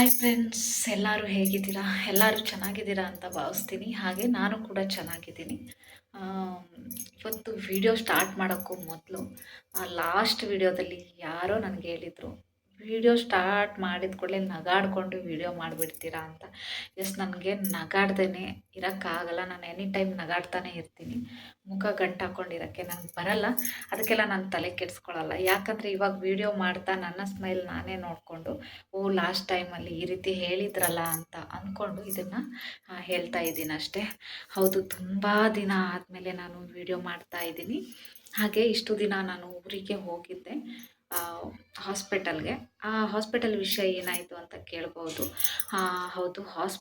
Hi friends ಎಲ್ಲರೂ ಹೇಗಿದ್ದೀರಾ? ಎಲ್ಲರೂ ಚೆನ್ನಾಗಿದ್ದೀರಾ ಅಂತ ಭಾವಿಸ್ತೀನಿ. ಹಾಗೆ ನಾನು ಕೂಡ ಚೆನ್ನಾಗಿದ್ದೀನಿ. ಇವತ್ತು ವಿಡಿಯೋ ಸ್ಟಾರ್ಟ್ ಮಾಡೋಕ್ಕೂ ಮೊದಲು ಲಾಸ್ಟ್ ವಿಡಿಯೋದಲ್ಲಿ ಯಾರೋ ನನಗೆ ಹೇಳಿದರು ವಿಡಿಯೋ ಸ್ಟಾರ್ಟ್ ಮಾಡಿದ ಕೂಡಲೇ ನಗಾಡ್ಕೊಂಡು ವಿಡಿಯೋ ಮಾಡಿಬಿಡ್ತೀರಾ ಅಂತ. ಎಸ್, ನನಗೆ ನಗಾಡ್ದೇ ಇರೋಕ್ಕಾಗಲ್ಲ. ನಾನು ಎನಿ ಟೈಮ್ ನಗಾಡ್ತಾನೆ ಇರ್ತೀನಿ. ಮುಖ ಗಂಟು ಹಾಕ್ಕೊಂಡಿರೋಕ್ಕೆ ನನಗೆ ಬರಲ್ಲ. ಅದಕ್ಕೆಲ್ಲ ನಾನು ತಲೆ ಕೆಡಿಸ್ಕೊಳ್ಳಲ್ಲ ಯಾಕಂದರೆ ಇವಾಗ ವಿಡಿಯೋ ಮಾಡ್ತಾ ನನ್ನ ಸ್ಮೈಲ್ ನಾನೇ ನೋಡಿಕೊಂಡು, ಓ ಲಾಸ್ಟ್ ಟೈಮಲ್ಲಿ ಈ ರೀತಿ ಹೇಳಿದ್ರಲ್ಲ ಅಂತ ಅಂದ್ಕೊಂಡು ಇದನ್ನು ಹೇಳ್ತಾ ಇದ್ದೀನಿ ಅಷ್ಟೇ. ಹೌದು, ತುಂಬ ದಿನ ಆದಮೇಲೆ ನಾನು ವಿಡಿಯೋ ಮಾಡ್ತಾ ಇದ್ದೀನಿ. ಹಾಗೆ ಇಷ್ಟು ದಿನ ನಾನು ಊರಿಗೆ ಹೋಗಿದ್ದೆ. ಹಾಸ್ಪಿಟಲ್ಗೆ ಆ ಹಾಸ್ಪಿಟಲ್ ವಿಷಯ ಏನಾಯಿತು ಅಂತ ಕೇಳ್ಬೋದು. ಹೌದು ಹಾಸ್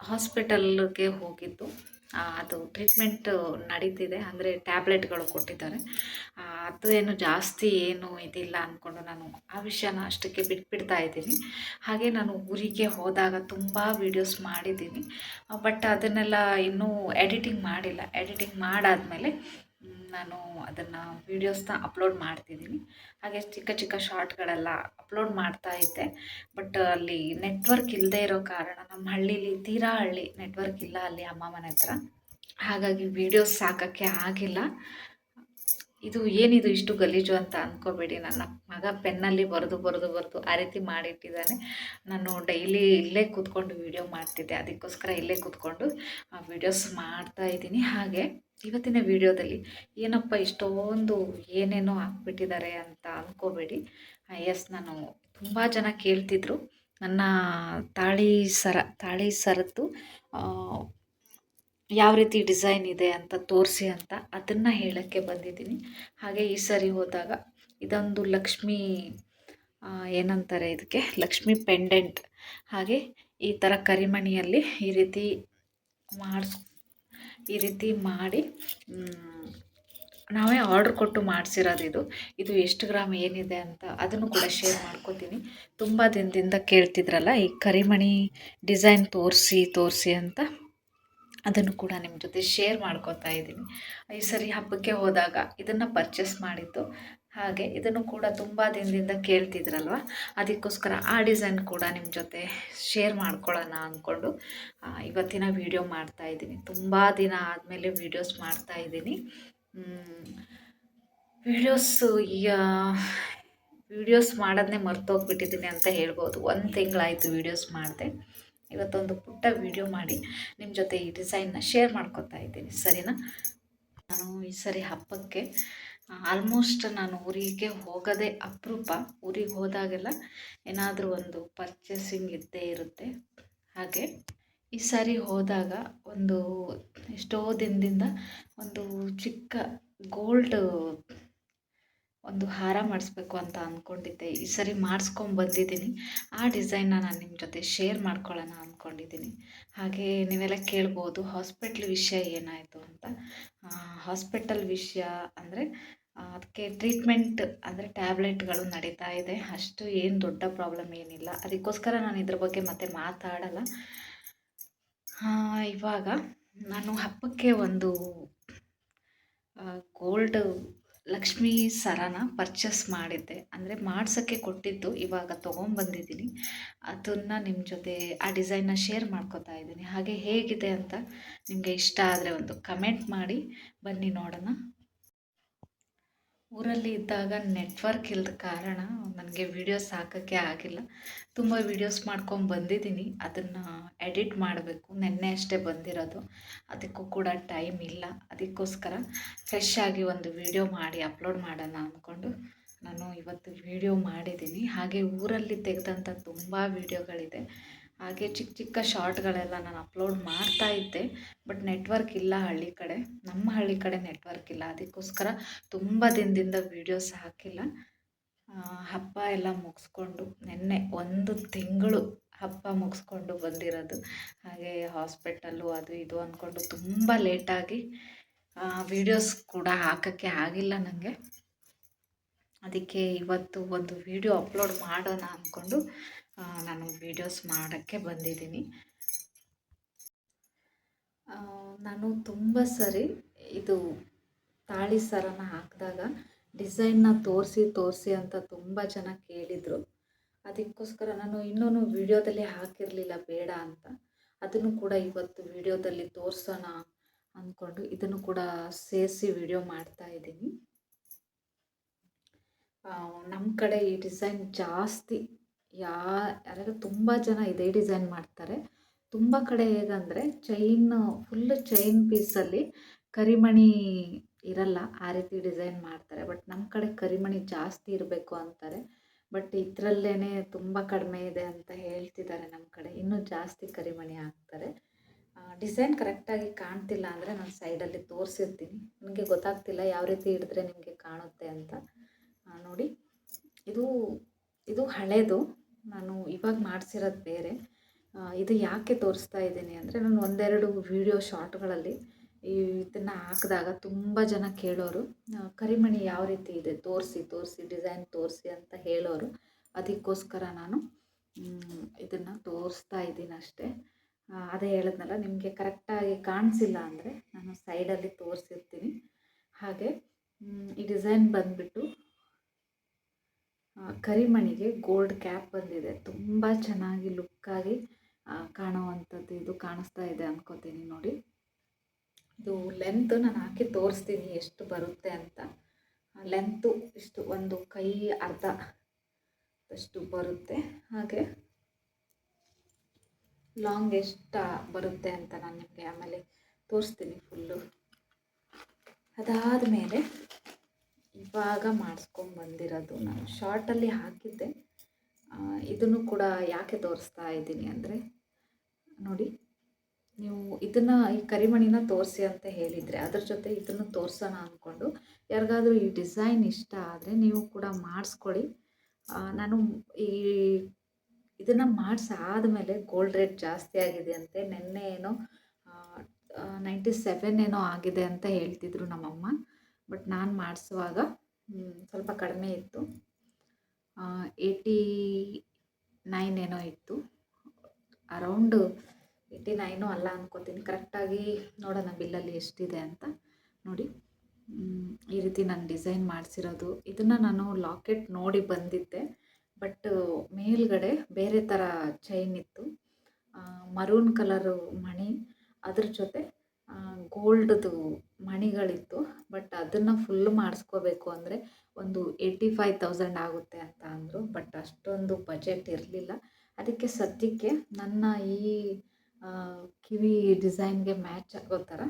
ಹಾಸ್ಪಿಟಲ್ಗೆ ಹೋಗಿದ್ದು. ಅದು ಟ್ರೀಟ್ಮೆಂಟ್ ನಡೀತಿದೆ. ಅಂದರೆ ಟ್ಯಾಬ್ಲೆಟ್ಗಳು ಕೊಟ್ಟಿದ್ದಾರೆ. ಅದು ಏನು ಜಾಸ್ತಿ ಏನು ಇದಿಲ್ಲ ಅಂದ್ಕೊಂಡು ನಾನು ಆ ವಿಷಯನ ಅಷ್ಟಕ್ಕೆ ಬಿಟ್ಬಿಡ್ತಾ ಇದ್ದೀನಿ. ಹಾಗೆ ನಾನು ಊರಿಗೆ ಹೋದಾಗ ತುಂಬ ವೀಡಿಯೋಸ್ ಮಾಡಿದ್ದೀನಿ. ಬಟ್ ಅದನ್ನೆಲ್ಲ ಇನ್ನೂ ಎಡಿಟಿಂಗ್ ಮಾಡಿಲ್ಲ. ಎಡಿಟಿಂಗ್ ಮಾಡಾದಮೇಲೆ ನಾನು ಅದನ್ನು ವೀಡಿಯೋಸ್ನ ಅಪ್ಲೋಡ್ ಮಾಡ್ತಿದ್ದೀನಿ. ಹಾಗೆ ಚಿಕ್ಕ ಚಿಕ್ಕ ಶಾರ್ಟ್ಗಳೆಲ್ಲ ಅಪ್ಲೋಡ್ ಮಾಡ್ತಾ ಇದ್ದೆ. ಬಟ್ ಅಲ್ಲಿ ನೆಟ್ವರ್ಕ್ ಇಲ್ಲದೆ ಇರೋ ಕಾರಣ ನಮ್ಮ ಹಳ್ಳೀಲಿ ತೀರಾ ಹಳ್ಳಿ ನೆಟ್ವರ್ಕ್ ಇಲ್ಲ ಅಲ್ಲಿ ಅಮ್ಮ ಮನೆ ಹತ್ರ. ಹಾಗಾಗಿ ವೀಡಿಯೋಸ್ ಸಾಕೋಕ್ಕೆ ಆಗಿಲ್ಲ. ಇದು ಏನಿದು ಇಷ್ಟು ಗಲೀಜು ಅಂತ ಅಂದ್ಕೋಬೇಡಿ ನನ್ನ ಮಗ ಪೆನ್ನಲ್ಲಿ ಬರೆದು ಬರೆದು ಬರೆದು ಆ ರೀತಿ ಮಾಡಿಟ್ಟಿದ್ದಾನೆ. ನಾನು ಡೈಲಿ ಇಲ್ಲೇ ಕೂತ್ಕೊಂಡು ವೀಡಿಯೋ ಮಾಡ್ತಿದ್ದೆ. ಅದಕ್ಕೋಸ್ಕರ ಇಲ್ಲೇ ಕೂತ್ಕೊಂಡು ವೀಡಿಯೋಸ್ ಮಾಡ್ತಾ ಇದ್ದೀನಿ. ಹಾಗೆ ಇವತ್ತಿನ ವಿಡಿಯೋದಲ್ಲಿ ಏನಪ್ಪ ಇಷ್ಟೊಂದು ಏನೇನೋ ಹಾಕ್ಬಿಟ್ಟಿದ್ದಾರೆ ಅಂತ ಅಂದ್ಕೋಬೇಡಿ ಎಸ್ ನಾನು ತುಂಬ ಜನ ಕೇಳ್ತಿದ್ರು. ನನ್ನ ತಾಳಿ ಸರ, ತಾಳಿ ಸರದ್ದು ಯಾವ ರೀತಿ ಡಿಸೈನ್ ಇದೆ ಅಂತ ತೋರಿಸಿ ಅಂತ ಅದನ್ನು ಹೇಳೋಕ್ಕೆ ಬಂದಿದ್ದೀನಿ. ಹಾಗೆ ಈ ಸರಿ ಹೋದಾಗ ಇದೊಂದು ಲಕ್ಷ್ಮಿ ಏನಂತಾರೆ ಇದಕ್ಕೆ? ಲಕ್ಷ್ಮಿ ಪೆಂಡೆಂಟ್ ಹಾಗೆ ಈ ಥರ ಕರಿಮಣಿಯಲ್ಲಿ ಈ ರೀತಿ ಮಾಡಿಸ್ ಈ ರೀತಿ ಮಾಡಿ ನಾವೇ ಆರ್ಡ್ರ್ ಕೊಟ್ಟು ಮಾಡಿಸಿರೋದು ಇದು. ಇದು ಎಷ್ಟು ಗ್ರಾಮ್ ಏನಿದೆ ಅಂತ ಅದನ್ನು ಕೂಡ ಶೇರ್ ಮಾಡ್ಕೋತೀನಿ. ತುಂಬ ದಿನದಿಂದ ಕೇಳ್ತಿದ್ರಲ್ಲ, ಈ ಕರಿಮಣಿ ಡಿಸೈನ್ ತೋರಿಸಿ ತೋರಿಸಿ ಅಂತ ಅದನ್ನು ಕೂಡ ನಿಮ್ಮ ಜೊತೆ ಶೇರ್ ಮಾಡ್ಕೋತಾ ಇದ್ದೀನಿ. ಈ ಸರಿ ಹಬ್ಬಕ್ಕೆ ಹೋದಾಗ ಇದನ್ನು ಪರ್ಚೇಸ್ ಮಾಡಿದ್ದು ಹಾಗೆ ಇದನ್ನು ಕೂಡ ತುಂಬ ದಿನದಿಂದ ಕೇಳ್ತಿದ್ರಲ್ವ? ಅದಕ್ಕೋಸ್ಕರ ಆ ಡಿಸೈನ್ ಕೂಡ ನಿಮ್ಮ ಜೊತೆ ಶೇರ್ ಮಾಡ್ಕೊಳ್ಳೋಣ ಅಂದ್ಕೊಂಡು ಇವತ್ತಿನ ವಿಡಿಯೋ ಮಾಡ್ತಾ ಇದ್ದೀನಿ. ತುಂಬ ದಿನ ಆದಮೇಲೆ ವೀಡಿಯೋಸ್ ಮಾಡ್ತಾ ಇದ್ದೀನಿ. ವೀಡಿಯೋಸು ಈಗ ವೀಡಿಯೋಸ್ ಮಾಡೋದನ್ನೇ ಮರ್ತೋಗ್ಬಿಟ್ಟಿದ್ದೀನಿ ಅಂತ ಹೇಳ್ಬೋದು. ಒಂದು ತಿಂಗಳಾಯಿತು ವೀಡಿಯೋಸ್ ಮಾಡಿದೆ. ಇವತ್ತೊಂದು ಪುಟ್ಟ ವೀಡಿಯೋ ಮಾಡಿ ನಿಮ್ಮ ಜೊತೆ ಈ ಡಿಸೈನ್ನ ಶೇರ್ ಮಾಡ್ಕೊತಾ ಇದ್ದೀನಿ. ಸರಿನಾ? ನಾನು ಈ ಸರಿ ಹಬ್ಬಕ್ಕೆ ಆಲ್ಮೋಸ್ಟ್ ನಾನು ಊರಿಗೆ ಹೋಗೋದೇ ಅಪರೂಪ. ಊರಿಗೆ ಹೋದಾಗೆಲ್ಲ ಏನಾದರೂ ಒಂದು ಪರ್ಚೇಸಿಂಗ್ ಇದ್ದೇ ಇರುತ್ತೆ. ಹಾಗೆ ಈ ಸಾರಿ ಹೋದಾಗ ಒಂದು ಎಷ್ಟೋ ದಿನದಿಂದ ಒಂದು ಚಿಕ್ಕ ಗೋಲ್ಡ್ ಒಂದು ಹಾರ ಮಾಡಿಸ್ಬೇಕು ಅಂತ ಅಂದ್ಕೊಂಡಿದ್ದೆ ಈ ಸರಿ ಮಾಡಿಸ್ಕೊಂಬಂದಿದ್ದೀನಿ ಆ ಡಿಸೈನ್ನ ನಾನು ನಿಮ್ಮ ಜೊತೆ ಶೇರ್ ಮಾಡ್ಕೊಳ್ಳೋಣ ಅಂದ್ಕೊಂಡಿದ್ದೀನಿ ಹಾಗೆ ನೀವೆಲ್ಲ ಕೇಳ್ಬೋದು ಹಾಸ್ಪಿಟ್ಲ್ ವಿಷಯ ಏನಾಯಿತು ಅಂತ. ಹಾಸ್ಪಿಟಲ್ ವಿಷಯ ಅಂದರೆ ಅದಕ್ಕೆ ಟ್ರೀಟ್ಮೆಂಟ್ ಅಂದರೆ ಟ್ಯಾಬ್ಲೆಟ್ಗಳು ನಡೀತಾ ಇದೆ. ಅಷ್ಟು ಏನು ದೊಡ್ಡ ಪ್ರಾಬ್ಲಮ್ ಏನಿಲ್ಲ. ಅದಕ್ಕೋಸ್ಕರ ನಾನು ಇದ್ರ ಬಗ್ಗೆ ಮತ್ತೆ ಮಾತಾಡಲ್ಲ. ಇವಾಗ ನಾನು ಹಬ್ಬಕ್ಕೆ ಒಂದು ಗೋಲ್ಡ್ ಲಕ್ಷ್ಮೀ ಸರನ ಪರ್ಚೇಸ್ ಮಾಡಿದ್ದೆ. ಅಂದರೆ ಮಾಡ್ಸೋಕ್ಕೆ ಕೊಟ್ಟಿದ್ದು, ಇವಾಗ ತೊಗೊಂಬಂದಿದ್ದೀನಿ ಅದನ್ನು ನಿಮ್ಮ ಜೊತೆ ಆ ಡಿಸೈನ್ನ ಶೇರ್ ಮಾಡ್ಕೋತಾ ಇದ್ದೀನಿ. ಹಾಗೆ ಹೇಗಿದೆ ಅಂತ ನಿಮಗೆ ಇಷ್ಟ ಆದರೆ ಒಂದು ಕಮೆಂಟ್ ಮಾಡಿ. ಬನ್ನಿ ನೋಡೋಣ. ಊರಲ್ಲಿ ಇದ್ದಾಗ ನೆಟ್ವರ್ಕ್ ಇಲ್ಲದ ಕಾರಣ ನನಗೆ ವೀಡಿಯೋಸ್ ಹಾಕೋಕ್ಕೆ ಆಗಿಲ್ಲ. ತುಂಬ ವೀಡಿಯೋಸ್ ಮಾಡ್ಕೊಂಡು ಬಂದಿದ್ದೀನಿ. ಅದನ್ನು ಎಡಿಟ್ ಮಾಡಬೇಕು. ನಿನ್ನೆ ಅಷ್ಟೇ ಬಂದಿರೋದು. ಅದಕ್ಕೂ ಕೂಡ ಟೈಮ್ ಇಲ್ಲ. ಅದಕ್ಕೋಸ್ಕರ ಫ್ರೆಶ್ ಆಗಿ ಒಂದು ವಿಡಿಯೋ ಮಾಡಿ ಅಪ್ಲೋಡ್ ಮಾಡೋಣ ಅಂದ್ಕೊಂಡು ನಾನು ಇವತ್ತು ವಿಡಿಯೋ ಮಾಡಿದ್ದೀನಿ. ಹಾಗೆ ಊರಲ್ಲಿ ತೆಗೆದಂಥ ತುಂಬ ವೀಡಿಯೋಗಳಿದೆ ಹಾಗೆ ಚಿಕ್ಕ ಚಿಕ್ಕ ಶಾರ್ಟ್ಗಳೆಲ್ಲ ನಾನು ಅಪ್ಲೋಡ್ ಮಾಡ್ತಾ ಇದ್ದೆ, ಬಟ್ ನೆಟ್ವರ್ಕ್ ಇಲ್ಲ ಹಳ್ಳಿ ಕಡೆ. ನಮ್ಮ ಹಳ್ಳಿ ಕಡೆ ನೆಟ್ವರ್ಕ್ ಇಲ್ಲ. ಅದಕ್ಕೋಸ್ಕರ ತುಂಬ ದಿನದಿಂದ ವೀಡಿಯೋಸ್ ಹಾಕಿಲ್ಲ. ಹಬ್ಬ ಎಲ್ಲ ಮುಗಿಸ್ಕೊಂಡು, ನಿನ್ನೆ ಒಂದು ತಿಂಗಳು ಹಬ್ಬ ಮುಗಿಸ್ಕೊಂಡು ಬಂದಿರೋದು. ಹಾಗೆ ಹಾಸ್ಪಿಟಲ್ಲು ಅದು ಇದು ಅಂದ್ಕೊಂಡು ತುಂಬ ಲೇಟಾಗಿ ವೀಡಿಯೋಸ್ ಕೂಡ ಹಾಕೋಕ್ಕೆ ಆಗಿಲ್ಲ ನನಗೆ ಅದಕ್ಕೆ ಇವತ್ತು ಒಂದು ವಿಡಿಯೋ ಅಪ್ಲೋಡ್ ಮಾಡೋಣ ಅಂದ್ಕೊಂಡು ನಾನು ವೀಡಿಯೋಸ್ ಮಾಡೋಕ್ಕೆ ಬಂದಿದ್ದೀನಿ. ನಾನು ತುಂಬ ಸರಿ ಇದು ತಾಳಿ ಸರನ ಹಾಕಿದಾಗ ಡಿಸೈನ್ನ ತೋರಿಸಿ ತೋರಿಸಿ ಅಂತ ತುಂಬ ಜನ ಕೇಳಿದರು. ಅದಕ್ಕೋಸ್ಕರ ನಾನು ಇನ್ನೂ ವಿಡಿಯೋದಲ್ಲಿ ಹಾಕಿರಲಿಲ್ಲ, ಬೇಡ ಅಂತ. ಅದನ್ನು ಕೂಡ ಇವತ್ತು ವಿಡಿಯೋದಲ್ಲಿ ತೋರಿಸೋಣ ಅಂದ್ಕೊಂಡು ಇದನ್ನು ಕೂಡ ಸೇರಿಸಿ ವಿಡಿಯೋ ಮಾಡ್ತಾ ಇದ್ದೀನಿ. ನಮ್ಮ ಕಡೆ ಈ ಡಿಸೈನ್ ಜಾಸ್ತಿ ಯಾ ಯಾರಾದ್ರೂ ತುಂಬ ಜನ ಇದೇ ಡಿಸೈನ್ ಮಾಡ್ತಾರೆ. ತುಂಬ ಕಡೆ ಹೇಗಂದರೆ ಚೈನ್ ಫುಲ್ ಚೈನ್ ಪೀಸಲ್ಲಿ ಕರಿಮಣಿ ಇರಲ್ಲ, ಆ ರೀತಿ ಡಿಸೈನ್ ಮಾಡ್ತಾರೆ. ಬಟ್ ನಮ್ಮ ಕಡೆ ಕರಿಮಣಿ ಜಾಸ್ತಿ ಇರಬೇಕು ಅಂತಾರೆ. ಬಟ್ ಇದರಲ್ಲೇ ತುಂಬ ಕಡಿಮೆ ಇದೆ ಅಂತ ಹೇಳ್ತಿದ್ದಾರೆ ನಮ್ಮ ಕಡೆ. ಇನ್ನೂ ಜಾಸ್ತಿ ಕರಿಮಣಿ ಹಾಕ್ತಾರೆ. ಡಿಸೈನ್ ಕರೆಕ್ಟಾಗಿ ಕಾಣ್ತಿಲ್ಲ ಅಂದರೆ ನಾನು ಸೈಡಲ್ಲಿ ತೋರಿಸಿರ್ತೀನಿ. ನನಗೆ ಗೊತ್ತಾಗ್ತಿಲ್ಲ ಯಾವ ರೀತಿ ಹಿಡಿದ್ರೆ ನಿಮಗೆ ಕಾಣುತ್ತೆ ಅಂತ. ನೋಡಿ. ಇದು ಇದು ಹಳೇದು. ನಾನು ಇವಾಗ ಮಾಡಿಸಿರೋದು ಬೇರೆ. ಇದು ಯಾಕೆ ತೋರಿಸ್ತಾ ಇದ್ದೀನಿ ಅಂದರೆ ನಾನು ಒಂದೆರಡು ವೀಡಿಯೋ ಶಾರ್ಟ್ಗಳಲ್ಲಿ ಇದನ್ನು ಹಾಕಿದಾಗ ತುಂಬ ಜನ ಕೇಳೋರು ಕರಿಮಣಿ ಯಾವ ರೀತಿ ಇದೆ, ತೋರಿಸಿ ತೋರಿಸಿ, ಡಿಸೈನ್ ತೋರಿಸಿ ಅಂತ ಹೇಳೋರು. ಅದಕ್ಕೋಸ್ಕರ ನಾನು ಇದನ್ನು ತೋರಿಸ್ತಾ ಇದ್ದೀನಿ ಅಷ್ಟೇ. ಅದೇ ಹೇಳಿದ್ನಲ್ಲ, ನಿಮಗೆ ಕರೆಕ್ಟಾಗಿ ಕಾಣಿಸಿಲ್ಲ ಅಂದರೆ ನಾನು ಸೈಡಲ್ಲಿ ತೋರಿಸಿರ್ತೀನಿ. ಹಾಗೆ ಈ ಡಿಸೈನ್ ಬಂದುಬಿಟ್ಟು ಕರಿಮಣಿಗೆ ಗೋಲ್ಡ್ ಕ್ಯಾಪ್ ಬಂದಿದೆ. ತುಂಬ ಚೆನ್ನಾಗಿ ಲುಕ್ಕಾಗಿ ಕಾಣುವಂಥದ್ದು ಇದು ಕಾಣಿಸ್ತಾ ಇದೆ ಅನ್ಕೋತೀನಿ ನೋಡಿ. ಇದು ಲೆಂತ್ ನಾನು ಹಾಕಿ ತೋರಿಸ್ತೀನಿ ಎಷ್ಟು ಬರುತ್ತೆ ಅಂತ. ಲೆಂತು ಇಷ್ಟು ಒಂದು ಕೈ ಅರ್ಧ ಅಷ್ಟು ಬರುತ್ತೆ. ಹಾಗೆ ಲಾಂಗ್ ಎಷ್ಟು ಬರುತ್ತೆ ಅಂತ ನಾನು ನಿಮಗೆ ಆಮೇಲೆ ತೋರಿಸ್ತೀನಿ ಫುಲ್ಲು ಅದಾದ ಮೇಲೆ ಇವಾಗ ಮಾಡಿಸ್ಕೊಂಡು ಬಂದಿರೋದು. ನಾನು ಶಾರ್ಟಲ್ಲಿ ಹಾಕಿದ್ದೆ. ಇದನ್ನು ಕೂಡ ಯಾಕೆ ತೋರಿಸ್ತಾ ಇದ್ದೀನಿ ಅಂದರೆ ನೋಡಿ ನೀವು ಇದನ್ನು ಈ ಕರಿಮಣಿನ ತೋರಿಸಿ ಅಂತ ಹೇಳಿದರೆ ಅದ್ರ ಜೊತೆ ಇದನ್ನು ತೋರಿಸೋಣ ಅಂದ್ಕೊಂಡು ಯಾರಿಗಾದರೂ ಈ ಡಿಸೈನ್ ಇಷ್ಟ ಆದರೆ ನೀವು ಕೂಡ ಮಾಡಿಸ್ಕೊಳ್ಳಿ. ನಾನು ಈ ಇದನ್ನು ಮಾಡಿಸಾದಮೇಲೆ ಗೋಲ್ಡ್ ರೇಟ್ ಜಾಸ್ತಿ ಆಗಿದೆ ಅಂತೆ ನಿನ್ನೆ ಏನೋ ನೈಂಟಿ ಸೆವೆನ್ ಏನೋ ಆಗಿದೆ ಅಂತ ಹೇಳ್ತಿದ್ರು ನಮ್ಮಮ್ಮ. ಬಟ್ ನಾನು ಮಾಡಿಸುವಾಗ ಸ್ವಲ್ಪ ಕಡಿಮೆ ಇತ್ತು. ಏಯ್ಟಿ ನೈನ್ ಏನೋ ಇತ್ತು. ಅರೌಂಡು ಏಯ್ಟಿ ನೈನು ಅಲ್ಲ ಅನ್ಕೋತೀನಿ. ಕರೆಕ್ಟಾಗಿ ನೋಡೋಣ ಬಿಲ್ಲಲ್ಲಿ ಎಷ್ಟಿದೆ ಅಂತ. ನೋಡಿ. ಈ ರೀತಿ ನಾನು ಡಿಸೈನ್ ಮಾಡಿಸಿರೋದು. ಇದನ್ನು ನಾನು ಲಾಕೆಟ್ ನೋಡಿ ಬಂದಿದ್ದೆ. ಬಟ್ ಮೇಲ್ಗಡೆ ಬೇರೆ ಥರ ಚೈನ್ ಇತ್ತು. ಮರೂನ್ ಕಲರು ಮಣಿ. ಅದ್ರ ಜೊತೆ ಗೋಲ್ಡ್ದು ಮಣಿಗಳಿತ್ತು ಬಟ್ ಅದನ್ನು ಫುಲ್ ಮಾಡಿಸ್ಕೋಬೇಕು ಅಂದರೆ ಒಂದು ಏಯ್ಟಿ ಫೈವ್ ತೌಸಂಡ್ ಆಗುತ್ತೆ ಅಂತ ಅಂದರು ಬಟ್ ಅಷ್ಟೊಂದು ಬಜೆಟ್ ಇರಲಿಲ್ಲ. ಅದಕ್ಕೆ ಸದ್ಯಕ್ಕೆ ನನ್ನ ಈ ಕಿವಿ ಡಿಸೈನ್ಗೆ ಮ್ಯಾಚ್ ಆಗೋ ಥರ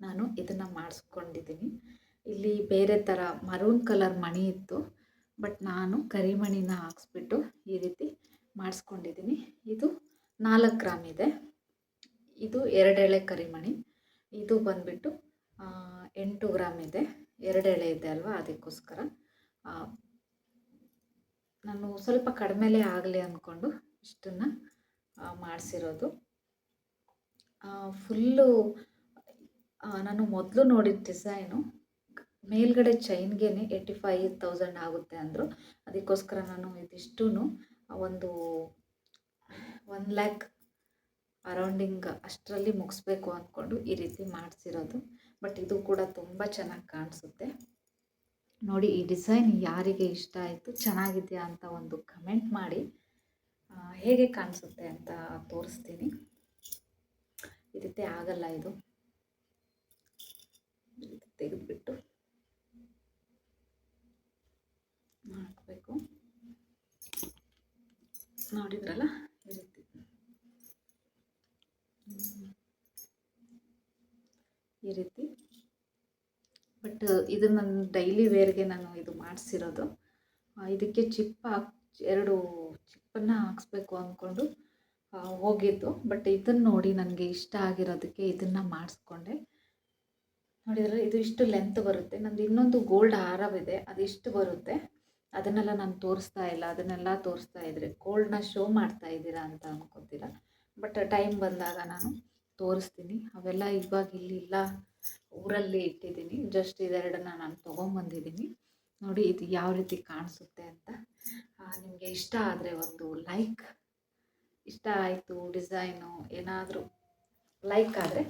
ನಾನು ಇದನ್ನು ಮಾಡಿಸ್ಕೊಂಡಿದ್ದೀನಿ. ಇಲ್ಲಿ ಬೇರೆ ಥರ ಮರೂನ್ ಕಲರ್ ಮಣಿ ಇತ್ತು ಬಟ್ ನಾನು ಕರಿಮಣಿನ ಹಾಕ್ಸ್ಬಿಟ್ಟು ಈ ರೀತಿ ಮಾಡಿಸ್ಕೊಂಡಿದ್ದೀನಿ. ಇದು ನಾಲ್ಕು ಗ್ರಾಮ್ ಇದೆ. ಇದು ಎರಡೆಳೆ ಕರಿಮಣಿ. ಇದು ಬಂದುಬಿಟ್ಟು ಎಂಟು ಗ್ರಾಮ್ ಇದೆ. ಎರಡೆಳೆ ಇದೆ ಅಲ್ವಾ? ಅದಕ್ಕೋಸ್ಕರ ನಾನು ಸ್ವಲ್ಪ ಕಡಿಮೆಲೇ ಆಗಲಿ ಅಂದ್ಕೊಂಡು ಇಷ್ಟನ್ನು ಮಾಡಿಸಿರೋದು. ಫುಲ್ಲು ನಾನು ಮೊದಲು ನೋಡಿದ ಡಿಸೈನು, ಮೇಲ್ಗಡೆ ಚೈನ್ಗೆ ಏಯ್ಟಿ ಫೈವ್ ತೌಸಂಡ್ ಆಗುತ್ತೆ ಅಂದರು. ಅದಕ್ಕೋಸ್ಕರ ನಾನು ಇದಿಷ್ಟು ಒಂದು ಒನ್ ಲ್ಯಾಕ್ ಅರೌಂಡಿಂಗ್ ಅಷ್ಟರಲ್ಲಿ ಮುಗಿಸ್ಬೇಕು ಅಂದ್ಕೊಂಡು ಈ ರೀತಿ ಮಾಡಿಸಿರೋದು. ಬಟ್ ಇದು ಕೂಡ ತುಂಬ ಚೆನ್ನಾಗಿ ಕಾಣಿಸುತ್ತೆ. ನೋಡಿ, ಈ ಡಿಸೈನ್ ಯಾರಿಗೆ ಇಷ್ಟ ಆಯಿತು, ಚೆನ್ನಾಗಿದೆಯಾ ಅಂತ ಒಂದು ಕಮೆಂಟ್ ಮಾಡಿ. ಹೇಗೆ ಕಾಣಿಸುತ್ತೆ ಅಂತ ತೋರಿಸ್ತೀನಿ. ಈ ರೀತಿ ಆಗಲ್ಲ ಇದು. ತೆಗೆದುಬಿಟ್ಟು ಹಾಕಬೇಕು. ನೋಡಿದ್ರಲ್ಲ? ಈ ರೀತಿ. ಬಟ್ ಇದು ನನ್ನ ಡೈಲಿ ವೇರ್ಗೆ ನಾನು ಇದು ಮಾಡಿಸಿರೋದು. ಇದಕ್ಕೆ ಚಿಪ್ ಎರಡು ಚಿಪ್ಪನ್ನು ಹಾಕ್ಸ್ಬೇಕು ಅಂದ್ಕೊಂಡು ಹೋಗಿದ್ದು. ಬಟ್ ಇದನ್ನು ನೋಡಿ ನನಗೆ ಇಷ್ಟ ಆಗಿರೋದಕ್ಕೆ ಇದನ್ನು ಮಾಡಿಸ್ಕೊಂಡೆ. ನೋಡಿದರೆ ಇದು ಇಷ್ಟು ಲೆಂತ್ ಬರುತ್ತೆ. ನಂದು ಇನ್ನೊಂದು ಗೋಲ್ಡ್ ಹಾರವಿದೆ. ಅದಿಷ್ಟು ಬರುತ್ತೆ. ಅದನ್ನೆಲ್ಲ ನಾನು ತೋರಿಸ್ತಾ ಇಲ್ಲ. ಅದನ್ನೆಲ್ಲ ತೋರಿಸ್ತಾ ಇದ್ರೆ ಗೋಲ್ಡ್ನ ಶೋ ಮಾಡ್ತಾ ಇದ್ದೀರಾ ಅಂತ ಅನ್ಕೋತೀರ? ಬಟ್ ಟೈಮ್ ಬಂದಾಗ ನಾನು ತೋರಿಸ್ತೀನಿ. ಅವೆಲ್ಲ ಇವಾಗ ಇಲ್ಲಿಲ್ಲ ಊರಲ್ಲಿ ಇಟ್ಟಿದ್ದೀನಿ. ಜಸ್ಟ್ ಇದೆರಡನ್ನ ನಾನು ತೊಗೊಂಬಂದಿದ್ದೀನಿ. ನೋಡಿ ಇದು ಯಾವ ರೀತಿ ಕಾಣಿಸುತ್ತೆ ಅಂತ. ನಿಮಗೆ ಇಷ್ಟ ಆದರೆ ಒಂದು ಲೈಕ್ ಇಷ್ಟ ಆಯಿತು ಡಿಸೈನು ಏನಾದರೂ ಲೈಕ್ ಆದರೆ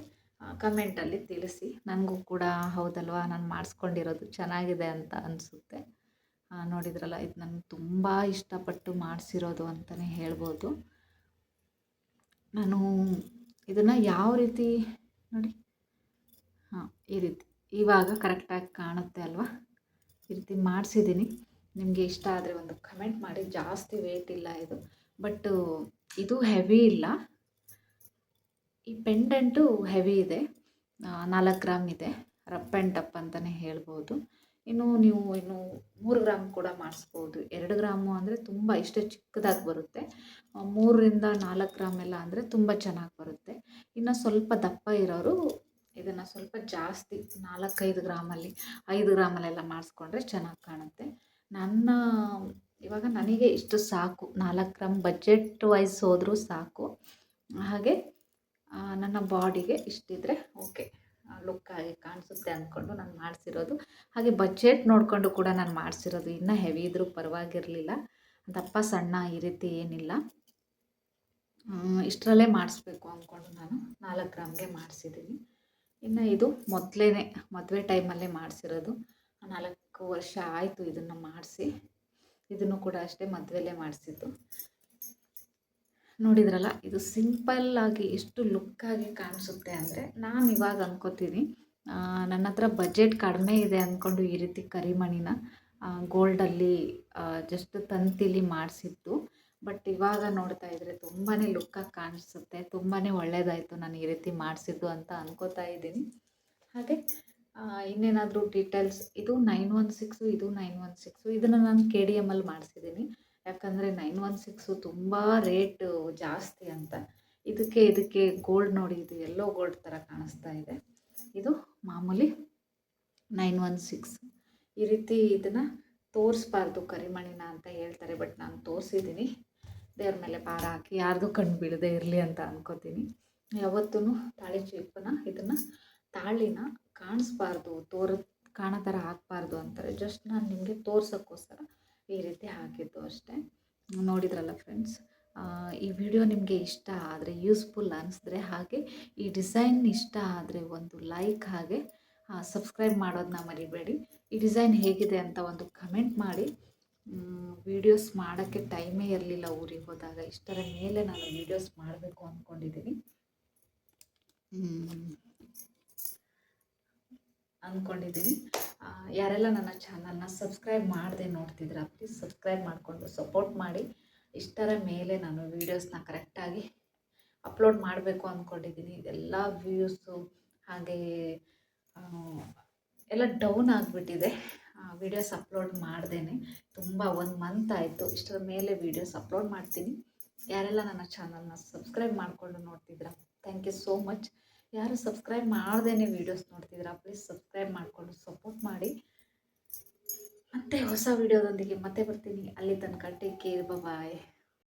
ಕಮೆಂಟಲ್ಲಿ ತಿಳಿಸಿ. ನನಗೂ ಕೂಡ ಹೌದಲ್ವಾ? ನಾನು ಮಾಡಿಸ್ಕೊಂಡಿರೋದು ಚೆನ್ನಾಗಿದೆ ಅಂತ ಅನಿಸುತ್ತೆ. ನೋಡಿದ್ರಲ್ಲ, ಇದು ನನಗೆ ತುಂಬ ಇಷ್ಟಪಟ್ಟು ಮಾಡಿಸಿರೋದು ಅಂತಲೇ ಹೇಳ್ಬೋದು. ನಾನು ಇದನ್ನು ಯಾವ ರೀತಿ ನೋಡಿ. ಹಾಂ, ಈ ರೀತಿ. ಇವಾಗ ಕರೆಕ್ಟಾಗಿ ಕಾಣುತ್ತೆ ಅಲ್ವಾ? ಈ ರೀತಿ ಮಾಡಿಸಿದ್ದೀನಿ. ನಿಮಗೆ ಇಷ್ಟ ಆದರೆ ಒಂದು ಕಮೆಂಟ್ ಮಾಡಿ. ಜಾಸ್ತಿ ವೇಟ್ ಇಲ್ಲ ಇದು. ಬಟ್ ಇದು ಹೆವಿ ಇಲ್ಲ. ಈ ಪೆಂಡೆಂಟು ಹೆವಿ ಇದೆ. ನಾಲ್ಕು ಗ್ರಾಮ್ ಇದೆ. ರಪ್ ಆ್ಯಂಡ್ ಟಪ್ ಅಂತಲೇ ಹೇಳ್ಬೋದು. ಇನ್ನು ನೀವು ಇನ್ನು ಮೂರು ಗ್ರಾಮ್ ಕೂಡ ಮಾಡಿಸ್ಬೋದು. ಎರಡು ಗ್ರಾಮು ಅಂದರೆ ತುಂಬ ಇಷ್ಟೇ ಚಿಕ್ಕದಾಗಿ ಬರುತ್ತೆ. ಮೂರರಿಂದ ನಾಲ್ಕು ಗ್ರಾಮ್ ಎಲ್ಲ ಅಂದರೆ ತುಂಬ ಚೆನ್ನಾಗಿ ಬರುತ್ತೆ. ಇನ್ನು ಸ್ವಲ್ಪ ದಪ್ಪ ಇರೋರು ಇದನ್ನು ಸ್ವಲ್ಪ ಜಾಸ್ತಿ ನಾಲ್ಕೈದು ಗ್ರಾಮಲ್ಲಿ, ಐದು ಗ್ರಾಮಲ್ಲೆಲ್ಲ ಮಾಡಿಸ್ಕೊಂಡ್ರೆ ಚೆನ್ನಾಗಿ ಕಾಣುತ್ತೆ. ನನ್ನ, ಇವಾಗ ನನಗೆ ಇಷ್ಟು ಸಾಕು. ನಾಲ್ಕು ಗ್ರಾಮ್ ಬಜೆಟ್ ವೈಸ್ ಹೋದರೂ ಸಾಕು. ಹಾಗೆ ನನ್ನ ಬಾಡಿಗೆ ಇಷ್ಟಿದ್ರೆ ಓಕೆ. ಲುಕ್ ಆಗಿ ಕಾಣಿಸುತ್ತೆ ಅಂದ್ಕೊಂಡು ನಾನು ಮಾಡಿಸಿರೋದು. ಹಾಗೆ ಬಜೆಟ್ ನೋಡಿಕೊಂಡು ಕೂಡ ನಾನು ಮಾಡಿಸಿರೋದು. ಇನ್ನೂ ಹೆವಿ ಇದ್ದರೂ ಪರವಾಗಿರಲಿಲ್ಲ. ದಪ್ಪ ಸಣ್ಣ ಈ ರೀತಿ ಏನಿಲ್ಲ. ಇಷ್ಟರಲ್ಲೇ ಮಾಡಿಸ್ಬೇಕು ಅಂದ್ಕೊಂಡು ನಾನು. ನಾಲ್ಕು ಗ್ರಾಮ್ಗೆ ಮಾಡಿಸಿದ್ದೀನಿ ಇನ್ನು ಇದು ಮೊದಲೇ ಮದುವೆ ಟೈಮಲ್ಲೇ ಮಾಡಿಸಿರೋದು. ನಾಲ್ಕು ವರ್ಷ ಆಯಿತು ಇದನ್ನು ಮಾಡಿಸಿ. ಇದನ್ನು ಕೂಡ ಅಷ್ಟೇ ಮದುವೆಲೇ ಮಾಡಿಸಿದ್ದು. ನೋಡಿದ್ರಲ್ಲ ಇದು ಸಿಂಪಲ್ ಆಗಿ ಎಷ್ಟು ಲುಕ್ಕಾಗಿ ಕಾಣಿಸುತ್ತೆ ಅಂದರೆ ನಾನು ಇವಾಗ ಅನ್ಕೋತೀನಿ ಆ, ನನ್ನ ಹತ್ರ ಬಜೆಟ್ ಕಡಿಮೆ ಇದೆ ಅಂದ್ಕೊಂಡು ಈ ರೀತಿ ಕರಿಮಣಿನ ಗೋಲ್ಡಲ್ಲಿ ಜಸ್ಟ್ ತಂತಿಲಿ ಮಾಡಿಸಿದ್ದು. ಬಟ್ ಇವಾಗ ನೋಡ್ತಾ ಇದ್ರೆ ತುಂಬಾ ಲುಕ್ಕಾಗಿ ಕಾಣಿಸುತ್ತೆ ತುಂಬಾ ಒಳ್ಳೆಯದಾಯಿತು ನಾನು ಈ ರೀತಿ ಮಾಡಿಸಿದ್ದು ಅಂತ ಅನ್ಕೋತಾ ಇದ್ದೀನಿ. ಹಾಗೆ ಇನ್ನೇನಾದರೂ ಡೀಟೇಲ್ಸ್ ಇದು ನೈನ್ ಒನ್ ಸಿಕ್ಸು ಇದು ನೈನ್ ಒನ್ ಸಿಕ್ಸು ಇದನ್ನು ನಾನು ಕೆ ಡಿ ಎಮ್ಮಲ್ಲಿ ಮಾಡಿಸಿದ್ದೀನಿ. ಯಾಕಂದರೆ ನೈನ್ ಒನ್ ಸಿಕ್ಸು ತುಂಬ ರೇಟ್ ಜಾಸ್ತಿ ಅಂತ. ಇದಕ್ಕೆ ಇದಕ್ಕೆ ಗೋಲ್ಡ್ ನೋಡಿ, ಇದು ಎಲ್ಲೋ ಗೋಲ್ಡ್ ಥರ ಕಾಣಿಸ್ತಾ ಇದೆ. ಇದು ಮಾಮೂಲಿ ನೈನ್ ಒನ್ ಸಿಕ್ಸ್. ಈ ರೀತಿ ಇದನ್ನು ತೋರಿಸ್ಬಾರ್ದು ಕರಿಮಣಿನ ಅಂತ ಹೇಳ್ತಾರೆ, ಬಟ್ ನಾನು ತೋರಿಸಿದ್ದೀನಿ ದೇವ್ರ ಮೇಲೆ ಭಾರ ಹಾಕಿ ಯಾರ್ದು ಕಣ್ಣು ಬೀಳದೆ ಇರಲಿ ಅಂತ ಅನ್ಕೋತೀನಿ. ಯಾವತ್ತೂ ತಾಳಿ ಚೀಪನ ಇದನ್ನು ತಾಳಿನ ಕಾಣಿಸ್ಬಾರ್ದು, ತೋರ, ಕಾಣೋ ಥರ ಹಾಕ್ಬಾರ್ದು ಅಂತಾರೆ. ಜಸ್ಟ್ ನಾನು ನಿಮಗೆ ತೋರ್ಸೋಕ್ಕೋಸ್ಕರ. ಈ ರೀತಿ ಹಾಕಿದ್ದು ಅಷ್ಟೇ. ನೋಡಿದ್ರಲ್ಲ ಫ್ರೆಂಡ್ಸ್ ಈ ವಿಡಿಯೋ ನಿಮಗೆ ಇಷ್ಟ ಆದರೆ ಯೂಸ್ಫುಲ್ ಅನಿಸಿದ್ರೆ ಹಾಗೆ, ಈ ಡಿಸೈನ್ ಇಷ್ಟ ಆದರೆ ಒಂದು ಲೈಕ್ ಹಾಗೆ ಸಬ್ಸ್ಕ್ರೈಬ್ ಮಾಡೋದನ್ನ ಮರಿಬೇಡಿ. ಈ ಡಿಸೈನ್ ಹೇಗಿದೆ ಅಂತ ಒಂದು ಕಮೆಂಟ್ ಮಾಡಿ. ವಿಡಿಯೋಸ್ ಮಾಡೋಕ್ಕೆ ಟೈಮೇ ಇರಲಿಲ್ಲ ಊರಿಗೆ ಹೋದಾಗ, ಇಷ್ಟರ ಮೇಲೆ ನಾನು ವೀಡಿಯೋಸ್ ಮಾಡಬೇಕು ಅಂದ್ಕೊಂಡಿದ್ದೀನಿ ಅಂದ್ಕೊಂಡಿದ್ದೀನಿ ಯಾರೆಲ್ಲ ನನ್ನ ಚಾನಲ್ನ ಸಬ್ಸ್ಕ್ರೈಬ್ ಮಾಡದೆ ನೋಡ್ತಿದ್ದೀರಾ ಪ್ಲೀಸ್ ಸಬ್ಸ್ಕ್ರೈಬ್ ಮಾಡಿಕೊಂಡು ಸಪೋರ್ಟ್ ಮಾಡಿ. ಇಷ್ಟರ ಮೇಲೆ ನಾನು ವೀಡಿಯೋಸ್ನ ಕರೆಕ್ಟಾಗಿ ಅಪ್ಲೋಡ್ ಮಾಡಬೇಕು ಅಂದ್ಕೊಂಡಿದ್ದೀನಿ ಎಲ್ಲ ವ್ಯೂಸು ಹಾಗೆ ಎಲ್ಲ ಡೌನ್ ಆಗಿಬಿಟ್ಟಿದೆ. ವೀಡಿಯೋಸ್ ಅಪ್ಲೋಡ್ ಮಾಡ್ದೇನೆ. ತುಂಬ ಒಂದು ಮಂತ್ ಆಯಿತು ಇಷ್ಟರ ಮೇಲೆ ವೀಡಿಯೋಸ್ ಅಪ್ಲೋಡ್ ಮಾಡ್ತೀನಿ. ಯಾರೆಲ್ಲ ನನ್ನ ಚಾನಲ್ನ ಸಬ್ಸ್ಕ್ರೈಬ್ ಮಾಡಿಕೊಂಡು ನೋಡ್ತಿದ್ದೀರಾ ಥ್ಯಾಂಕ್ ಯು ಸೋ ಮಚ್ ಯಾರು ಸಬ್ಸ್ಕ್ರೈಬ್ ಮಾಡ್ದೇನೆ ವೀಡಿಯೋಸ್ ನೋಡ್ತಿದ್ದೀರಾ ಪ್ಲೀಸ್ ಸಬ್ಸ್ಕ್ರೈಬ್ ಮಾಡಿಕೊಂಡು ಸಪೋರ್ಟ್ ಮಾಡಿ. ಮತ್ತೆ ಹೊಸ ವೀಡಿಯೋದೊಂದಿಗೆ ಮತ್ತೆ ಬರ್ತೀನಿ. ಅಲ್ಲಿ ತನಕ ಟೇಕ್ ಕೇರ್ ಬಾಯ್